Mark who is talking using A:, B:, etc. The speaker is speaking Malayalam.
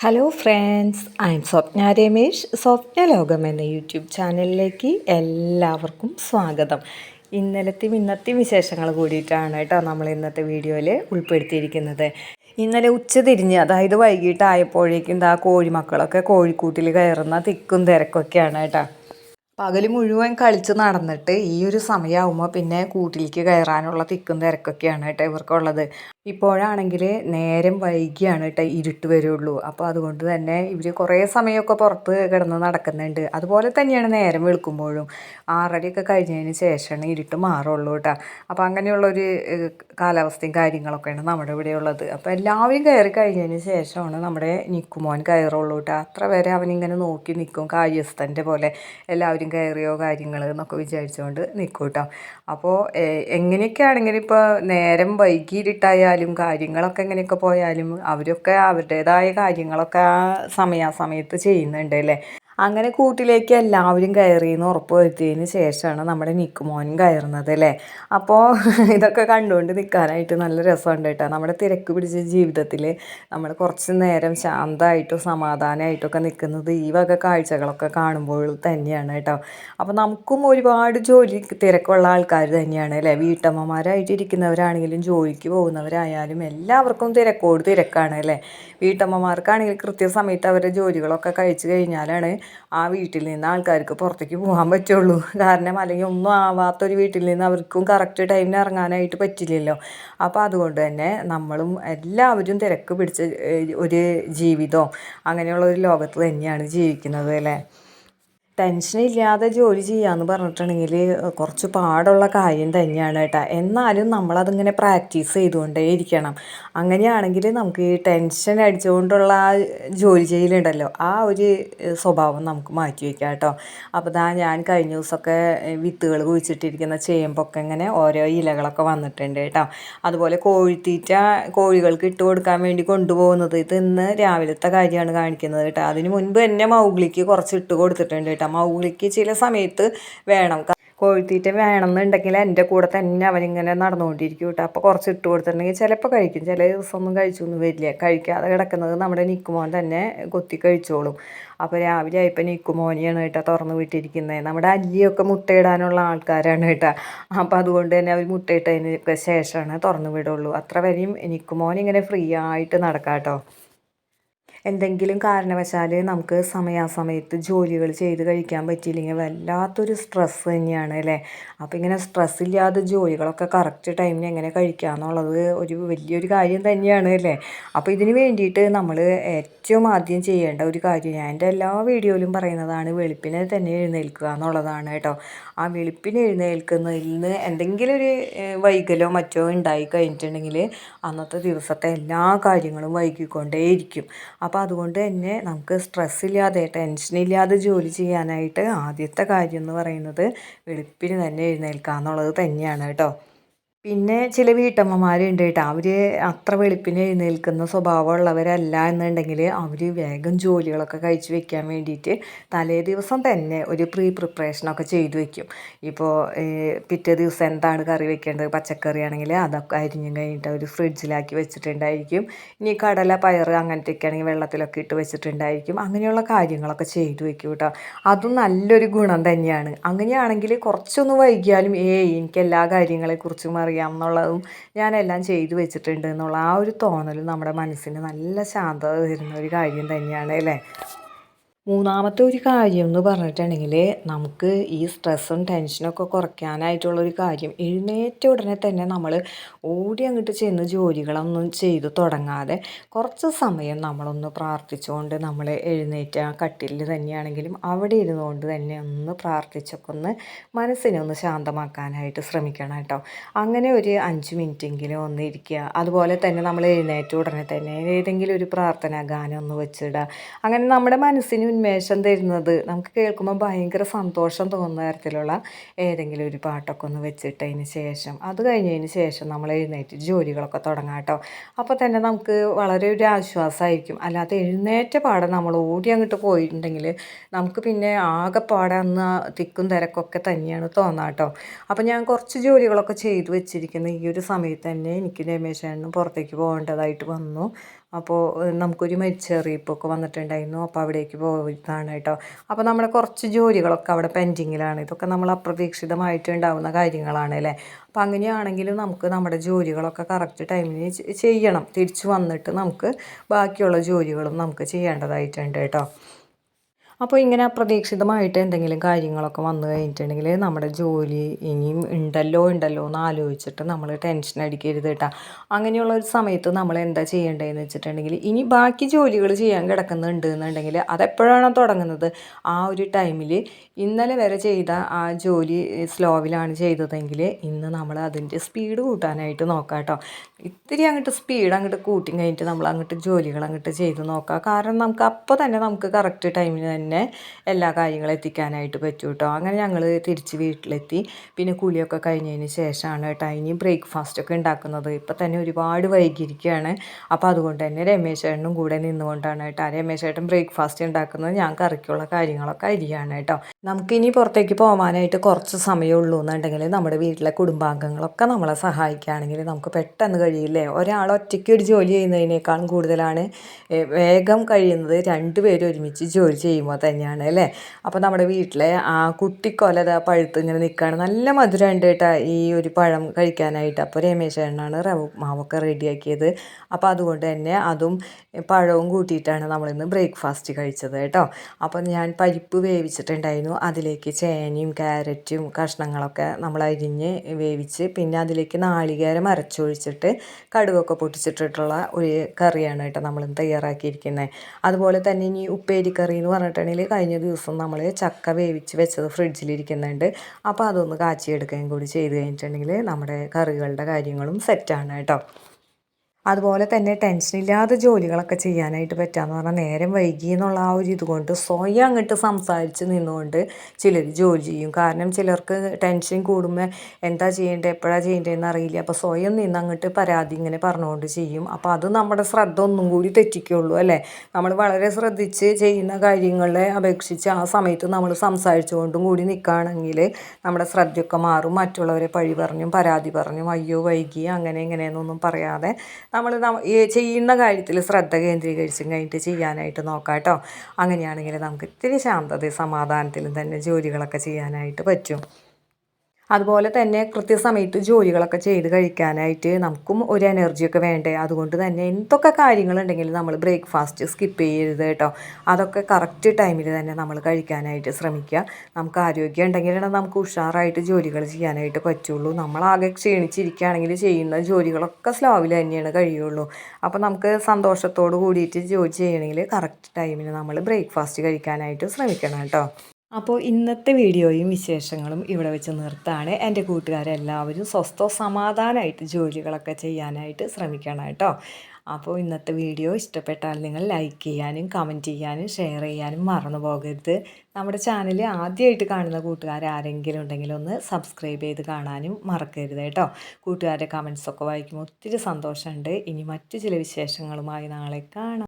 A: Hello friends I'm Swapna Ramesh Swapna Lokam എന്ന യൂട്യൂബ് ചാനലിലേക്ക് എല്ലാവർക്കും സ്വാഗതം. ഇന്നലത്തെയും ഇന്നത്തെയും വിശേഷങ്ങൾ കൂടിയിട്ടാണ് കേട്ടോ നമ്മൾ ഇന്നത്തെ വീഡിയോയിൽ ഉൾപ്പെടുത്തിയിരിക്കുന്നത്. ഇന്നലെ ഉച്ച തിരിഞ്ഞ് അതായത് വൈകിട്ടായപ്പോഴേക്കും ദാ കോഴിമക്കളൊക്കെ കോഴിക്കൂട്ടിൽ കയറുന്ന തിക്കും തിരക്കൊക്കെയാണ് കേട്ടോ. പകൽ മുഴുവൻ കളിച്ച് നടന്നിട്ട് ഈ ഒരു സമയമാകുമ്പോൾ പിന്നെ കൂട്ടിലേക്ക് കയറാനുള്ള തിക്കും തിരക്കൊക്കെയാണ് കേട്ടോ ഇവർക്കുള്ളത്. ഇപ്പോഴാണെങ്കിൽ നേരം വൈകിയാണ് കേട്ടോ ഇരുട്ട് വരുള്ളൂ. അപ്പോൾ അതുകൊണ്ട് തന്നെ ഇവർ കുറേ സമയമൊക്കെ പുറത്ത് കിടന്ന് നടക്കുന്നുണ്ട്. അതുപോലെ തന്നെയാണ് നേരം വെളുക്കുമ്പോഴും. ആറരയൊക്കെ കഴിഞ്ഞതിന് ശേഷമാണ് ഇരുട്ട് മാറുള്ളൂ കേട്ടോ. അപ്പോൾ അങ്ങനെയുള്ളൊരു കാലാവസ്ഥയും കാര്യങ്ങളൊക്കെയാണ് നമ്മുടെ ഇവിടെ ഉള്ളത്. അപ്പോൾ എല്ലാവരും കയറി കഴിഞ്ഞതിന് ശേഷമാണ് നമ്മുടെ നിക്കുമോൻ കയറുള്ളൂ കേട്ടോ. അത്ര വരെ അവനിങ്ങനെ നോക്കി നിൽക്കും കാര്യസ്ഥന്റെ പോലെ. എല്ലാവരും കയറിയോ കാര്യങ്ങൾ എന്നൊക്കെ വിചാരിച്ചുകൊണ്ട് നിൽക്കും കേട്ടോ അപ്പോൾ എങ്ങനെയൊക്കെ ആണെങ്കിലും ഇപ്പോൾ നേരം വൈകിയിട്ടായാലും കാര്യങ്ങളൊക്കെ എങ്ങനെയൊക്കെ പോയാലും അവരൊക്കെ അവരുടേതായ കാര്യങ്ങളൊക്കെ ആ സമയാസമയത്ത് ചെയ്യുന്നുണ്ട് അല്ലേ? അങ്ങനെ കൂട്ടിലേക്ക് എല്ലാവരും കയറിയെന്ന് ഉറപ്പ് വരുത്തിയതിന് ശേഷമാണ് നമ്മുടെ നിക്കുമോനും കയറുന്നത് അല്ലേ? അപ്പോൾ ഇതൊക്കെ കണ്ടുകൊണ്ട് നിൽക്കാനായിട്ട് നല്ല രസമുണ്ട് കേട്ടോ. നമ്മുടെ തിരക്ക് പിടിച്ച ജീവിതത്തിൽ നമ്മൾ കുറച്ച് നേരം ശാന്തമായിട്ടും സമാധാനമായിട്ടൊക്കെ നിൽക്കുന്നത് ഈ വക കാഴ്ചകളൊക്കെ കാണുമ്പോൾ തന്നെയാണ് കേട്ടോ. അപ്പോൾ നമുക്കും ഒരുപാട് ജോലി തിരക്കുള്ള ആൾക്കാർ തന്നെയാണ് അല്ലേ? വീട്ടമ്മമാരായിട്ടിരിക്കുന്നവരാണെങ്കിലും ജോലിക്ക് പോകുന്നവരായാലും എല്ലാവർക്കും തിരക്കോട് തിരക്കാണ് അല്ലേ? വീട്ടമ്മമാർക്കാണെങ്കിൽ കൃത്യസമയത്ത് അവരുടെ ജോലികളൊക്കെ കഴിച്ചു കഴിഞ്ഞാലാണ് ആ വീട്ടിൽ നിന്ന് ആൾക്കാർക്ക് പുറത്തേക്ക് പോകാൻ പറ്റുള്ളൂ. കാരണം അല്ലെങ്കിൽ ഒന്നും ആവാത്തൊരു വീട്ടിൽ നിന്ന് അവർക്കും കറക്റ്റ് ടൈമിന് ഇറങ്ങാനായിട്ട് പറ്റില്ലല്ലോ. അപ്പോൾ അതുകൊണ്ട് തന്നെ നമ്മളും എല്ലാവരും തിരക്ക് പിടിച്ച ഒരു ജീവിതവും അങ്ങനെയുള്ള ഒരു ലോകത്ത് തന്നെയാണ് ജീവിക്കുന്നത് അല്ലേ? ടെൻഷനില്ലാതെ ജോലി ചെയ്യാമെന്ന് പറഞ്ഞിട്ടുണ്ടെങ്കിൽ കുറച്ച് പാടുള്ള കാര്യം തന്നെയാണ് കേട്ടോ. എന്നാലും നമ്മളതിങ്ങനെ പ്രാക്ടീസ് ചെയ്തുകൊണ്ടേ ഇരിക്കണം. അങ്ങനെയാണെങ്കിൽ നമുക്ക് ഈ ടെൻഷൻ അടിച്ചുകൊണ്ടുള്ള ആ ജോലി ചെയ്യലുണ്ടല്ലോ ആ ഒരു സ്വഭാവം നമുക്ക് മാറ്റി വയ്ക്കാം കേട്ടോ. അപ്പോൾ ഇതാ ഞാൻ കഴിഞ്ഞ ദിവസമൊക്കെ വിത്തുകൾ കുഴിച്ചിട്ടിരിക്കുന്ന ചേമ്പൊക്കെ ഇങ്ങനെ ഓരോ ഇലകളൊക്കെ വന്നിട്ടുണ്ട് കേട്ടോ. അതുപോലെ കോഴിത്തീറ്റ കോഴികൾക്ക് ഇട്ട് കൊടുക്കാൻ വേണ്ടി കൊണ്ടുപോകുന്നത് ഇത് ഇന്ന് രാവിലത്തെ കാര്യമാണ് കാണിക്കുന്നത് കേട്ടോ. അതിന് മുൻപ് എന്നെ മൗഗ്ലിക്ക് കുറച്ച് ഇട്ട് കൊടുത്തിട്ടുണ്ട് കേട്ടോ. മൗഗ്ലിക്ക് ചില സമയത്ത് വേണം. കോഴിത്തീറ്റ വേണമെന്നുണ്ടെങ്കിൽ എന്റെ കൂടെ തന്നെ അവനിങ്ങനെ നടന്നുകൊണ്ടിരിക്കും കേട്ടോ. അപ്പോൾ കുറച്ച് ഇട്ട് കൊടുത്തിട്ടുണ്ടെങ്കിൽ ചിലപ്പോൾ കഴിക്കും. ചില ദിവസമൊന്നും കഴിച്ചൊന്നും വരില്ല. കഴിക്കാതെ കിടക്കുന്നത് നമ്മുടെ നിക്കുമോൻ തന്നെ കൊത്തി കഴിച്ചോളും. അപ്പോൾ രാവിലെ ആയപ്പോൾ നിക്കുമോനെയാണ് കേട്ടോ തുറന്ന് വിട്ടിരിക്കുന്നത്. നമ്മുടെ അല്ലിയൊക്കെ മുട്ടയിടാനുള്ള ആൾക്കാരാണ് കേട്ടോ. അപ്പോൾ അതുകൊണ്ട് തന്നെ അവർ മുട്ടയിട്ടതിന് ശേഷമാണ് തുറന്നു വിടുള്ളൂ. അത്ര വരെയും നിക്കുമോൻ ഇങ്ങനെ ഫ്രീ ആയിട്ട് നടക്കാം കേട്ടോ. എന്തെങ്കിലും കാരണവശാൽ നമുക്ക് സമയാസമയത്ത് ജോലികൾ ചെയ്ത് കഴിക്കാൻ പറ്റിയില്ലെങ്കിൽ വല്ലാത്തൊരു സ്ട്രെസ്സ് തന്നെയാണ് അല്ലേ? അപ്പോൾ ഇങ്ങനെ സ്ട്രെസ് ഇല്ലാതെ ജോലികളൊക്കെ കറക്റ്റ് ടൈമിന് എങ്ങനെ കഴിക്കുക എന്നുള്ളത് ഒരു വലിയൊരു കാര്യം തന്നെയാണ് അല്ലേ? അപ്പോൾ ഇതിന് വേണ്ടിയിട്ട് നമ്മൾ ഏറ്റവും ആദ്യം ചെയ്യേണ്ട ഒരു കാര്യം ഞാൻ എന്റെ എല്ലാ വീഡിയോയിലും പറയുന്നതാണ് വെളുപ്പിനെ തന്നെ എഴുന്നേൽക്കുക എന്നുള്ളതാണ് കേട്ടോ. ആ വെളുപ്പിന് എഴുന്നേൽക്കുന്നതിൽ നിന്ന് എന്തെങ്കിലും ഒരു വൈകലോ മറ്റോ ഉണ്ടായി കഴിഞ്ഞിട്ടുണ്ടെങ്കിൽ അന്നത്തെ ദിവസത്തെ എല്ലാ കാര്യങ്ങളും വൈകിക്കൊണ്ടേയിരിക്കും. അപ്പോൾ അപ്പോൾ അതുകൊണ്ട് തന്നെ നമുക്ക് സ്ട്രെസ്സില്ലാതെ ടെൻഷനില്ലാതെ ജോലി ചെയ്യാനായിട്ട് ആദ്യത്തെ കാര്യം എന്ന് പറയുന്നത് വെളുപ്പിന് തന്നെ എഴുന്നേൽക്കുക എന്നുള്ളത് തന്നെയാണ് കേട്ടോ. പിന്നെ ചില വീട്ടമ്മമാരുണ്ട് കേട്ടോ. അവർ അത്ര വെളുപ്പിന് എഴുന്നേൽക്കുന്ന സ്വഭാവമുള്ളവരല്ല എന്നുണ്ടെങ്കിൽ അവർ വേഗം ജോലികളൊക്കെ കഴിച്ചു വെക്കാൻ വേണ്ടിയിട്ട് തലേ ദിവസം തന്നെ ഒരു പ്രീ പ്രിപ്പറേഷനൊക്കെ ചെയ്തു വെക്കും. ഇപ്പോൾ പിറ്റേ ദിവസം എന്താണ് കറി വെക്കേണ്ടത്? പച്ചക്കറി ആണെങ്കിൽ അതൊക്കെ അരിഞ്ഞു കഴിഞ്ഞിട്ട് അവർ ഫ്രിഡ്ജിലാക്കി വെച്ചിട്ടുണ്ടായിരിക്കും. ഇനി കടല പയർ അങ്ങനത്തെയൊക്കെ ആണെങ്കിൽ വെള്ളത്തിലൊക്കെ ഇട്ട് വെച്ചിട്ടുണ്ടായിരിക്കും. അങ്ങനെയുള്ള കാര്യങ്ങളൊക്കെ ചെയ്തു വെക്കും കേട്ടോ. അതും നല്ലൊരു ഗുണം തന്നെയാണ്. അങ്ങനെയാണെങ്കിൽ കുറച്ചൊന്ന് വൈകിയാലും ഏയ് എനിക്ക് എല്ലാ കാര്യങ്ങളെക്കുറിച്ചും അറിയാം അറിയാം എന്നുള്ളതും ഞാനെല്ലാം ചെയ്തു വെച്ചിട്ടുണ്ട് എന്നുള്ള ആ ഒരു തോന്നൽ നമ്മുടെ മനസ്സിന് നല്ല ശാന്തത തരുന്ന ഒരു കാര്യം തന്നെയാണ് അല്ലേ? മൂന്നാമത്തെ ഒരു കാര്യം എന്ന് പറഞ്ഞിട്ടുണ്ടെങ്കിൽ നമുക്ക് ഈ സ്ട്രെസ്സും ടെൻഷനൊക്കെ കുറയ്ക്കാനായിട്ടുള്ളൊരു കാര്യം. എഴുന്നേറ്റ ഉടനെ തന്നെ നമ്മൾ ഓടി അങ്ങോട്ട് ചെന്ന് ജോലികളൊന്നും ചെയ്തു തുടങ്ങാതെ കുറച്ച് സമയം നമ്മളൊന്ന് പ്രാർത്ഥിച്ചുകൊണ്ട് നമ്മൾ എഴുന്നേറ്റ കട്ടിലിൽ തന്നെയാണെങ്കിലും അവിടെ ഇരുന്നുകൊണ്ട് തന്നെ ഒന്ന് പ്രാർത്ഥിച്ചൊക്കെ ഒന്ന് മനസ്സിനെ ഒന്ന് ശാന്തമാക്കാനായിട്ട് ശ്രമിക്കണം കേട്ടോ. അങ്ങനെ ഒരു അഞ്ച് മിനിറ്റെങ്കിലും ഒന്ന് ഇരിക്കുക. അതുപോലെ തന്നെ നമ്മൾ എഴുന്നേറ്റ ഉടനെ തന്നെ ഏതെങ്കിലും ഒരു പ്രാർത്ഥനാ ഗാനം ഒന്ന് വെച്ചിടുക. അങ്ങനെ നമ്മുടെ മനസ്സിന് ഉന്മേഷം തരുന്നത്. നമുക്ക് കേൾക്കുമ്പോൾ ഭയങ്കര സന്തോഷം തോന്നുന്ന തരത്തിലുള്ള ഏതെങ്കിലും ഒരു പാട്ടൊക്കെ ഒന്ന് വെച്ചിട്ടതിന് ശേഷം അത് കഴിഞ്ഞതിന് ശേഷം നമ്മൾ എഴുന്നേറ്റ് ജോലികളൊക്കെ തുടങ്ങാം കേട്ടോ. അപ്പോൾ തന്നെ നമുക്ക് വളരെ ഒരു ആശ്വാസമായിരിക്കും അല്ലാതെ എഴുന്നേറ്റ പാടെ നമ്മൾ ഓടി അങ്ങോട്ട് പോയിട്ടുണ്ടെങ്കിൽ നമുക്ക് പിന്നെ ആകെപ്പാടെ അന്ന് തിക്കും തിരക്കൊക്കെ തന്നെയാണ് തോന്നാം കേട്ടോ. അപ്പോൾ ഞാൻ കുറച്ച് ജോലികളൊക്കെ ചെയ്തു വെച്ചിരിക്കുന്ന ഈ ഒരു സമയത്ത് തന്നെ എനിക്ക് രമേശ് പുറത്തേക്ക് പോകേണ്ടതായിട്ട് വന്നു. അപ്പോൾ നമുക്കൊരു മരിച്ചറിയിപ്പൊക്കെ വന്നിട്ടുണ്ടായിരുന്നു. അപ്പോൾ അവിടേക്ക് പോയതാണ് കേട്ടോ. അപ്പോൾ നമ്മുടെ കുറച്ച് ജോലികളൊക്കെ അവിടെ പെൻഡിങ്ങിലാണ്. ഇതൊക്കെ നമ്മൾ അപ്രതീക്ഷിതമായിട്ട് ഉണ്ടാകുന്ന കാര്യങ്ങളാണ് അല്ലേ? അപ്പോൾ അങ്ങനെയാണെങ്കിലും നമുക്ക് നമ്മുടെ ജോലികളൊക്കെ കറക്റ്റ് ടൈമിന് ചെയ്യണം. തിരിച്ചു വന്നിട്ട് നമുക്ക് ബാക്കിയുള്ള ജോലികളും നമുക്ക് ചെയ്യേണ്ടതായിട്ടുണ്ട് കേട്ടോ. അപ്പോൾ ഇങ്ങനെ അപ്രതീക്ഷിതമായിട്ട് എന്തെങ്കിലും കാര്യങ്ങളൊക്കെ വന്നു കഴിഞ്ഞിട്ടുണ്ടെങ്കിൽ നമ്മുടെ ജോലി ഇനിയും ഉണ്ടല്ലോ ഉണ്ടല്ലോ എന്ന് ആലോചിച്ചിട്ട് നമ്മൾ ടെൻഷൻ അടിക്കരുത് കേട്ടോ. അങ്ങനെയുള്ള ഒരു സമയത്ത് നമ്മൾ എന്താ ചെയ്യേണ്ടതെന്ന് വെച്ചിട്ടുണ്ടെങ്കിൽ ഇനി ബാക്കി ജോലികൾ ചെയ്യാൻ കിടക്കുന്നുണ്ട് എന്നുണ്ടെങ്കിൽ അതെപ്പോഴാണോ തുടങ്ങുന്നത്? ആ ഒരു ടൈമിൽ ഇന്നലെ വരെ ചെയ്ത ആ ജോലി സ്ലോവിലാണ് ചെയ്തതെങ്കിൽ ഇന്ന് നമ്മൾ അതിന്റെ സ്പീഡ് കൂട്ടാനായിട്ട് നോക്കാം കേട്ടോ. ഇത്തിരി അങ്ങോട്ട് സ്പീഡ് അങ്ങോട്ട് കൂട്ടി കഴിഞ്ഞിട്ട് നമ്മൾ അങ്ങോട്ട് ജോലികൾ അങ്ങോട്ട് ചെയ്ത് നോക്കാം. കാരണം നമുക്ക് അപ്പോൾ തന്നെ നമുക്ക് കറക്റ്റ് ടൈമിന് തന്നെ എല്ലാ കാര്യങ്ങളും എത്തിക്കാനായിട്ട് പറ്റും കേട്ടോ അങ്ങനെ ഞങ്ങൾ തിരിച്ച് വീട്ടിലെത്തി. പിന്നെ കുളിയൊക്കെ കഴിഞ്ഞതിന് ശേഷമാണ് കേട്ടോ ബ്രേക്ക്ഫാസ്റ്റ് ഒക്കെ ഉണ്ടാക്കുന്നത്. ഇപ്പം തന്നെ ഒരുപാട് വൈകിയിരിക്കുകയാണ് അപ്പോൾ അതുകൊണ്ട് തന്നെ രമേശ് ഏട്ടനും കൂടെ നിന്നുകൊണ്ടാണ് കേട്ടോ രമേശ് ഏട്ടൻ ബ്രേക്ക്ഫാസ്റ്റ് ഉണ്ടാക്കുന്നത്. ഞാൻ കറിക്കുള്ള കാര്യങ്ങളൊക്കെ അരിയാണ് കേട്ടോ നമുക്കിനി പുറത്തേക്ക് പോകാനായിട്ട് കുറച്ച് സമയമുള്ളൂ എന്നുണ്ടെങ്കിൽ നമ്മുടെ വീട്ടിലെ കുടുംബാംഗങ്ങളൊക്കെ നമ്മളെ സഹായിക്കുകയാണെങ്കിൽ നമുക്ക് പെട്ടെന്ന് കഴിയില്ലേ? ഒരാൾ ഒറ്റയ്ക്ക് ഒരു ജോലി ചെയ്യുന്നതിനേക്കാളും കൂടുതലാണ്. വേഗം കഴിയുന്നത് രണ്ടുപേരും ഒരുമിച്ച് ജോലി ചെയ്യുമ്പോൾ തന്നെയാണ് അല്ലേ? അപ്പോൾ നമ്മുടെ വീട്ടിലെ ആ കുട്ടിക്കൊല ദാ പഴുത്ത് ഇങ്ങനെ നിൽക്കുകയാണ് നല്ല മധുരമുണ്ട് കേട്ടോ ഈ ഒരു പഴം കഴിക്കാനായിട്ട്. അപ്പോൾ രമേശ് ചേട്ടനാണ് റവ മാവൊക്കെ റെഡിയാക്കിയത്. അപ്പോൾ അതുകൊണ്ട് തന്നെ അതും പഴവും കൂട്ടിയിട്ടാണ് നമ്മളിന്ന് ബ്രേക്ക്ഫാസ്റ്റ് കഴിച്ചത് കേട്ടോ. അപ്പോൾ ഞാൻ പരിപ്പ് വേവിച്ചിട്ടുണ്ടായിരുന്നു. അതിലേക്ക് ചേനയും ക്യാരറ്റും കഷ്ണങ്ങളൊക്കെ നമ്മൾ അരിഞ്ഞ് വേവിച്ച് പിന്നെ അതിലേക്ക് നാളികേരം അരച്ചൊഴിച്ചിട്ട് കടുകൊക്കെ പൊട്ടിച്ചിട്ടിട്ടുള്ള ഒരു കറിയാണ് കേട്ടോ നമ്മൾ തയ്യാറാക്കിയിരിക്കുന്നത്. അതുപോലെ തന്നെ ഇനി ഉപ്പേരിക്കറി എന്ന് പറഞ്ഞിട്ടുണ്ടെങ്കിൽ കഴിഞ്ഞ ദിവസം നമ്മൾ ചക്ക വേവിച്ച് വെച്ചത് ഫ്രിഡ്ജിലിരിക്കുന്നുണ്ട്. അപ്പോൾ അതൊന്ന് കാച്ചിയെടുക്കുകയും കൂടി ചെയ്ത് കഴിഞ്ഞിട്ടുണ്ടെങ്കിൽ നമ്മുടെ കറികളുടെ കാര്യങ്ങളും സെറ്റാണ് കേട്ടോ. അതുപോലെ തന്നെ ടെൻഷനില്ലാതെ ജോലികളൊക്കെ ചെയ്യാനായിട്ട് പറ്റാന്ന് പറഞ്ഞാൽ നേരം വൈകി എന്നുള്ള ആ ഒരു ഇതുകൊണ്ട് സ്വയം അങ്ങോട്ട് സംസാരിച്ച് നിന്നുകൊണ്ട് ചിലർ ജോലി ചെയ്യും. കാരണം ചിലർക്ക് ടെൻഷൻ കൂടുമ്പോൾ എന്താ ചെയ്യേണ്ടത് എപ്പോഴാണ് ചെയ്യേണ്ടതെന്ന് അറിയില്ല. അപ്പോൾ സ്വയം നിന്ന് അങ്ങോട്ട് പരാതി ഇങ്ങനെ പറഞ്ഞുകൊണ്ട് ചെയ്യും. അപ്പോൾ അത് നമ്മുടെ ശ്രദ്ധ ഒന്നും കൂടി തെറ്റിക്കുള്ളൂ അല്ലേ? നമ്മൾ വളരെ ശ്രദ്ധിച്ച് ചെയ്യുന്ന കാര്യങ്ങളെ അപേക്ഷിച്ച് ആ സമയത്ത് നമ്മൾ സംസാരിച്ചുകൊണ്ടും കൂടി നിൽക്കുകയാണെങ്കിൽ നമ്മുടെ ശ്രദ്ധയൊക്കെ മാറും. മറ്റുള്ളവരെ പഴി പറഞ്ഞും പരാതി പറഞ്ഞും അയ്യോ വൈകി അങ്ങനെ ഇങ്ങനെയെന്നൊന്നും പറയാതെ നമ്മൾ ചെയ്യുന്ന കാര്യത്തിൽ ശ്രദ്ധ കേന്ദ്രീകരിച്ചും കഴിഞ്ഞിട്ട് ചെയ്യാനായിട്ട് നോക്കാം കേട്ടോ. അങ്ങനെയാണെങ്കിൽ നമുക്ക് ഇത്തിരി ശാന്തതയും സമാധാനത്തിലും തന്നെ ജോലികളൊക്കെ ചെയ്യാനായിട്ട് പറ്റും. അതുപോലെ തന്നെ കൃത്യസമയത്ത് ജോലികളൊക്കെ ചെയ്ത് കഴിക്കാനായിട്ട് നമുക്കും ഒരു എനർജിയൊക്കെ വേണ്ടേ. അതുകൊണ്ട് തന്നെ എന്തൊക്കെ കാര്യങ്ങളുണ്ടെങ്കിലും നമ്മൾ ബ്രേക്ക്ഫാസ്റ്റ് സ്കിപ്പ് ചെയ്യരുത് കേട്ടോ. അതൊക്കെ കറക്റ്റ് ടൈമിൽ തന്നെ നമ്മൾ കഴിക്കാനായിട്ട് ശ്രമിക്കുക. നമുക്ക് ആരോഗ്യം ഉണ്ടെങ്കിലാണ് നമുക്ക് ഉഷാറായിട്ട് ജോലികൾ ചെയ്യാനായിട്ട് പറ്റുള്ളൂ. നമ്മളാകെ ക്ഷീണിച്ചിരിക്കുകയാണെങ്കിൽ ചെയ്യുന്ന ജോലികളൊക്കെ സ്ലോവിൽ തന്നെയാണ് കഴിയുള്ളൂ. അപ്പോൾ നമുക്ക് സന്തോഷത്തോട് കൂടിയിട്ട് ജോലി ചെയ്യണമെങ്കിൽ കറക്റ്റ് ടൈമിൽ നമ്മൾ ബ്രേക്ക്ഫാസ്റ്റ് കഴിക്കാനായിട്ട് ശ്രമിക്കണം കേട്ടോ. അപ്പോൾ ഇന്നത്തെ വീഡിയോയും വിശേഷങ്ങളും ഇവിടെ വെച്ച് നിർത്താണ്. എന്റെ കൂട്ടുകാരെല്ലാവരും സ്വസ്ഥോ സമാധാനമായിട്ട് ജോലികളൊക്കെ ചെയ്യാനായിട്ട് ശ്രമിക്കണം കേട്ടോ. അപ്പോൾ ഇന്നത്തെ വീഡിയോ ഇഷ്ടപ്പെട്ടാൽ നിങ്ങൾ ലൈക്ക് ചെയ്യാനും കമന്റ് ചെയ്യാനും ഷെയർ ചെയ്യാനും മറന്നു പോകരുത്. നമ്മുടെ ചാനൽ ആദ്യമായിട്ട് കാണുന്ന കൂട്ടുകാർ ആരെങ്കിലും ഉണ്ടെങ്കിൽ ഒന്ന് സബ്സ്ക്രൈബ് ചെയ്ത് കാണാനും മറക്കരുത് കേട്ടോ. കൂട്ടുകാരുടെ കമൻസൊക്കെ വായിക്കുമ്പോൾ ഒത്തിരി സന്തോഷമുണ്ട്. ഇനി മറ്റു ചില വിശേഷങ്ങളുമായി നാളെ കാണാം.